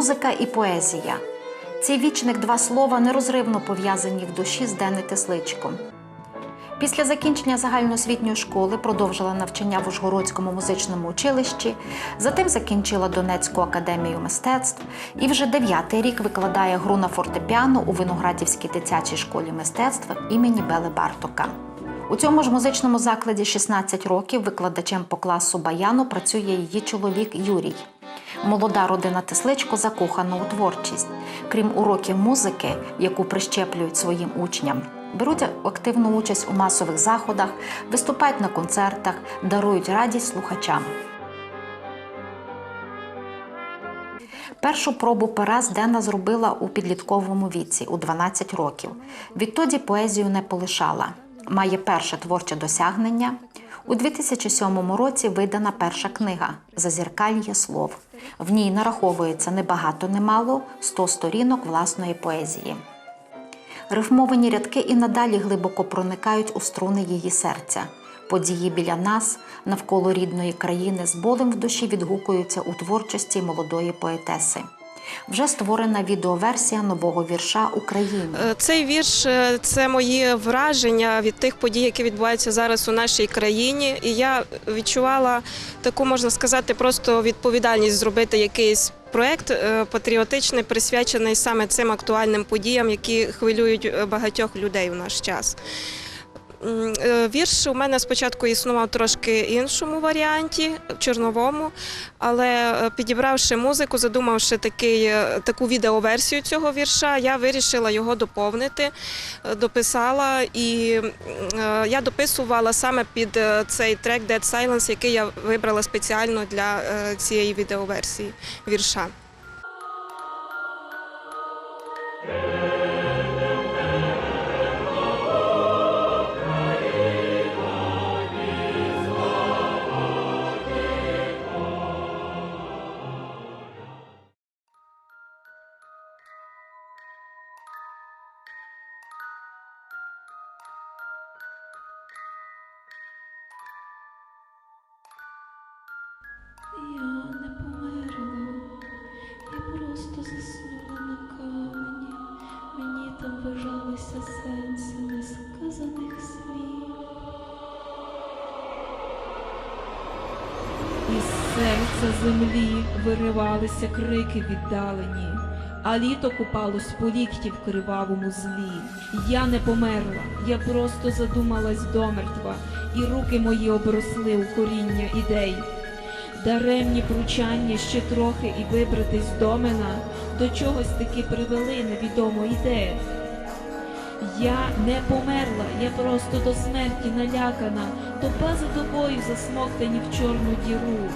Музика і поезія. Цей вічник два слова нерозривно пов'язані в душі з Дени Тесличко. Після закінчення загальноосвітньої школи продовжила навчання в Ужгородському музичному училищі, затим закінчила Донецьку академію мистецтв і вже дев'ятий рік викладає гру на фортепіано у Виноградівській дитячій школі мистецтв імені Бели Бартока. У цьому ж музичному закладі 16 років викладачем по класу баяну працює її чоловік Юрій. Молода родина Тесличко закохана у творчість. Крім уроків музики, яку прищеплюють своїм учням, беруть активну участь у масових заходах, виступають на концертах, дарують радість слухачам. Першу пробу пера Дена зробила у підлітковому віці у 12 років. Відтоді поезію не полишала. Має перше творче досягнення. У 2007 році видана перша книга Зазіркальє слов. В ній нараховується небагато немало 100 сторінок власної поезії. Рифмовані рядки і надалі глибоко проникають у струни її серця. Події біля нас, навколо рідної країни, з болем в душі відгукуються у творчості молодої поетеси. Вже створена відеоверсія нового вірша Україні. Е, Цей вірш е, це мої враження від тих подій, які відбуваються зараз у нашій країні. І я відчувала таку, можна сказати, просто відповідальність зробити якийсь проект е, патріотичний, присвячений саме цим актуальним подіям, які хвилюють багатьох людей в наш час. Е, Вірш у мене спочатку існував трошки іншому варіанті, чорновому, але е, підібравши музику, задумавши такий, е, таку відеоверсію цього вірша, я вирішила його доповнити, дописала і я дописувала саме під цей трек Dead Silence, який я вибрала спеціально для цієї відеоверсії вірша. Я не померла, я просто заснула на камені. Мені там вижалися сенси несказаних слів. Із серця землі виривалися крики віддалені, а літо купалось по лікті в кривавому злі. Я не померла, я просто задумалась домертва, і руки мої обросли у коріння ідей. Даремні пручання ще трохи і вибратись з домена, до чогось таки привели невідомо ідея. Я не померла, я просто до смерті налякана, тоба за тобою засмоктані в чорну діру.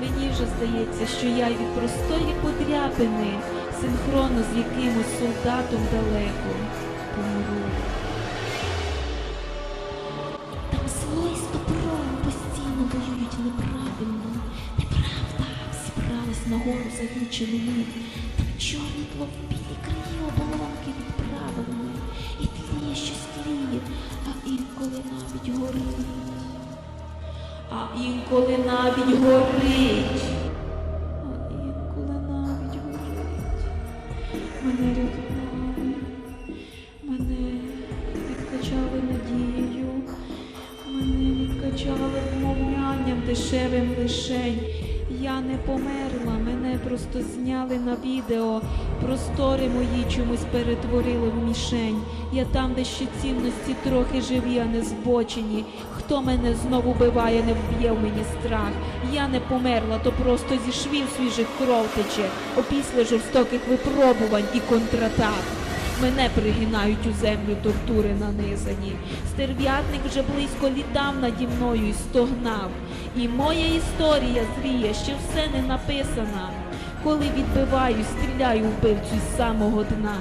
Мені вже здається, що я від простої подряпини, синхронно з якимось солдатом далеко помру. Зібралась на гору. Там чорний тло в білі краї оболонки відправлені. І тліє що тліє, а інколи навіть горить. А інколи навіть горить. Просто зняли на відео. Простори мої чомусь перетворили в мішень. Я там, де ще цінності трохи живі, а не збочені. Хто мене знову биває, не вб'є в мені страх. Я не померла, то просто зі швів свіжих кров тече, опісля жорстоких випробувань і контратак. Мене пригинають у землю тортури нанизані. Стерв'ятник вже близько літав наді мною і стогнав. І моя історія зріє, ще все не написана. Коли відбиваю, стріляю вбивцю з самого дна.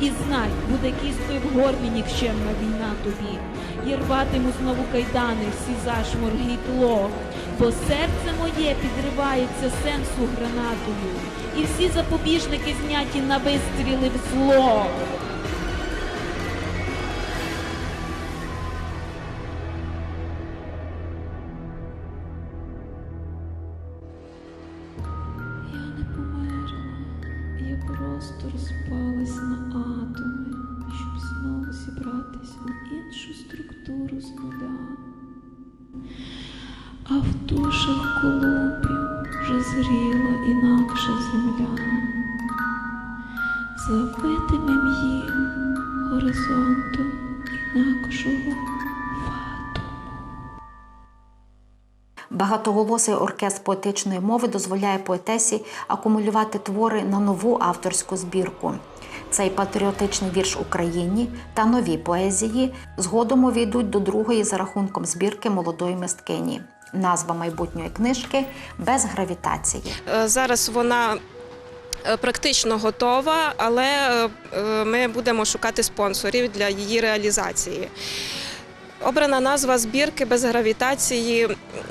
І знай, буде кісткою в горлі нікчемна війна тобі. Я рватиму знову кайдани, всі зашморги тло, бо серце моє підривається сенсу гранатою, і всі запобіжники зняті на вистріли в зло. Іншу структуру з. А в душах колумбів вже зріла інакша земля. За видимим їм горизонтом інакшого. Багатоголосий оркестр поетичної мови дозволяє поетесі акумулювати твори на нову авторську збірку. Цей патріотичний вірш Україні та нові поезії згодом увійдуть до другої за рахунком збірки молодої мисткині. Назва майбутньої книжки без гравітації. Е, Зараз вона е, практично готова, але е, ми будемо шукати спонсорів для її реалізації. Обрана назва збірки без гравітації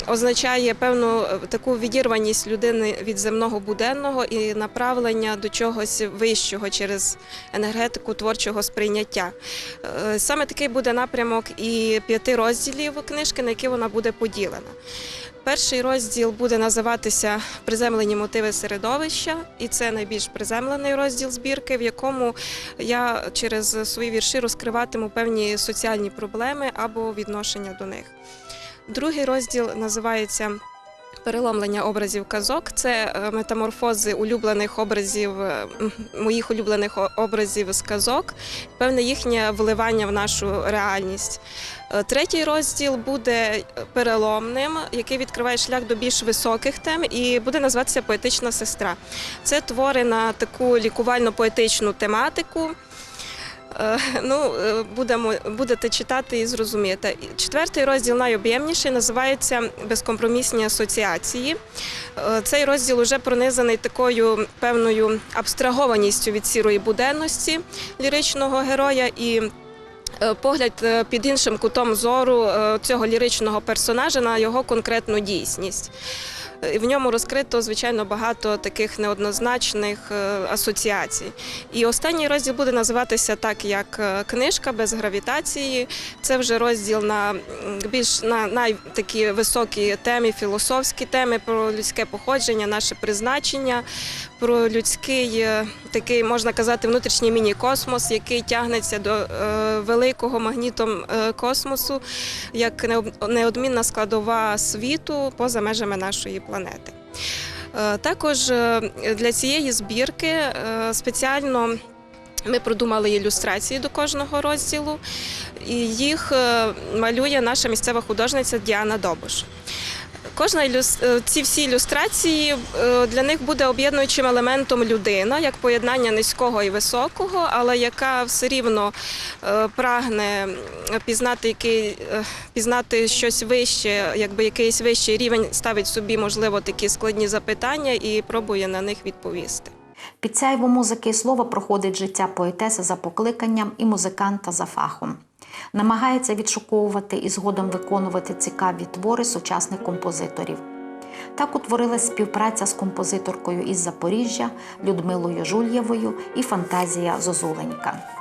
означає певну е, таку відірваність людини від земного буденного і направлення до чогось вищого через енергетику творчого сприйняття. Е, Саме такий буде напрямок і п'яти розділів книжки, на які вона буде поділена. Перший розділ буде називатися Приземлені мотиви середовища, і це найбільш приземлений розділ збірки, в якому я через свої вірші розкриватиму певні соціальні проблеми або відношення до них. Другий розділ називається Переломлення образів казок це е, метаморфози улюблених образів, е, моїх улюблених образів з казок, певне їхнє вливання в нашу реальність. Е, Третій розділ буде переломним, який відкриває шлях до більш високих тем, і буде називатися Поетична сестра. Це твори на таку лікувально-поетичну тематику. Е, Ну, е, будемо, будете читати і зрозумієте. Четвертий розділ найоб'ємніший називається Безкомпромісні асоціації. Е, Цей розділ вже пронизаний такою певною абстрагованістю від сірої буденності ліричного героя і. Погляд під іншим кутом зору цього ліричного персонажа на його конкретну дійсність. В ньому розкрито, звичайно, багато таких неоднозначних е, асоціацій. І останній розділ буде називатися так, як е, книжка без гравітації. Це вже розділ на більш на най такі високі теми, філософські теми про людське походження, наше призначення, про людський е, такий, можна казати, внутрішній міні-космос, який тягнеться до великого магнітом космосу, як неодмінна складова світу поза межами нашої планети. Е, Також е, для цієї збірки е, спеціально ми продумали ілюстрації до кожного розділу, і їх малює наша місцева художниця Діана Добуш. Кожна ілюс... е, ці всі ілюстрації е, для них буде об'єднуючим елементом людина, як поєднання низького і високого, але яка все рівно е, прагне пізнати, який, пізнати щось вище, якби якийсь вищий рівень ставить собі, можливо, такі складні запитання і пробує на них відповісти. Під сяйво музики слова проходить життя поетеси за покликанням і музиканта за фахом. Намагається відшуковувати і згодом виконувати цікаві твори сучасних композиторів. Так утворилась співпраця з композиторкою із Запоріжжя Людмилою Жульєвою і Фантазія Зозуленька.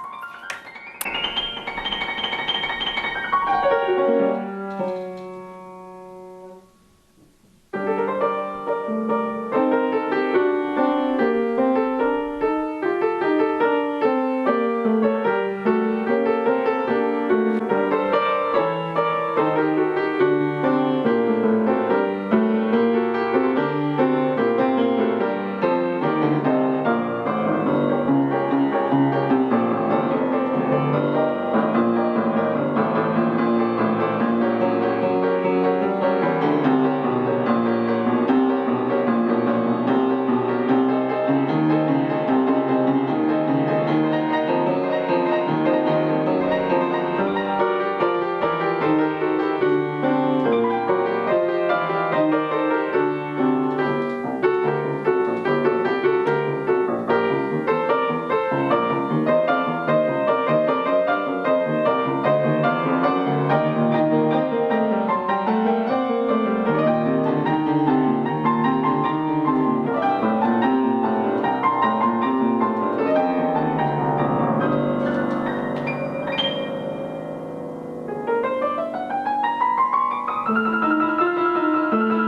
Música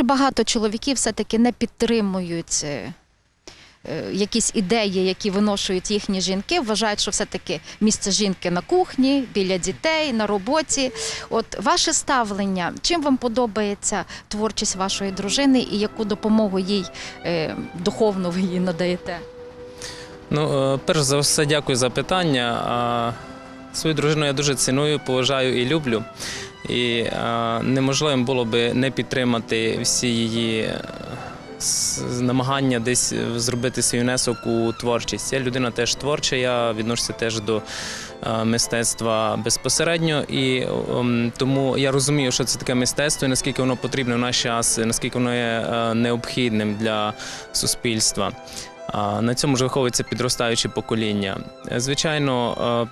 дуже багато чоловіків все-таки не підтримують. е, е, Якісь ідеї, які виношують їхні жінки, вважають, що все-таки місце жінки на кухні, біля дітей, на роботі. От ваше ставлення, чим вам подобається творчість вашої дружини і яку допомогу їй е, духовно ви їй надаєте? Ну, перш за все, дякую за питання. Свою дружину я дуже ціную, поважаю і люблю. І е, неможливим було би не підтримати всі її е, намагання десь зробити свій внесок у творчість. Я людина теж творча, я відношуся теж до е, мистецтва безпосередньо. І ем, тому я розумію, що це таке мистецтво, і наскільки воно потрібно в наш час, і наскільки воно є необхідним для суспільства. На цьому ж виховується підростаюче покоління. Звичайно,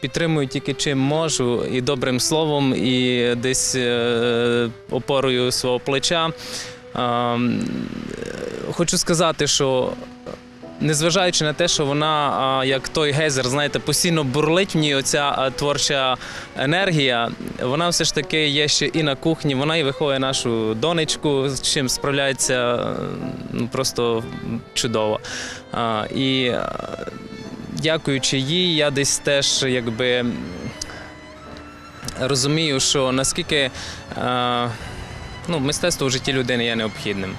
підтримую тільки чим можу, і добрим словом, і десь е, опорою свого плеча. А, е, Хочу сказати, що. Незважаючи на те, що вона, як той гейзер, знаєте, постійно бурлить в ній оця творча енергія, вона все ж таки є ще і на кухні. Вона і виховує нашу донечку, з чим справляється ну, просто чудово. І дякуючи їй, я десь теж якби розумію, що наскільки е, ну, мистецтво в житті людини є необхідним.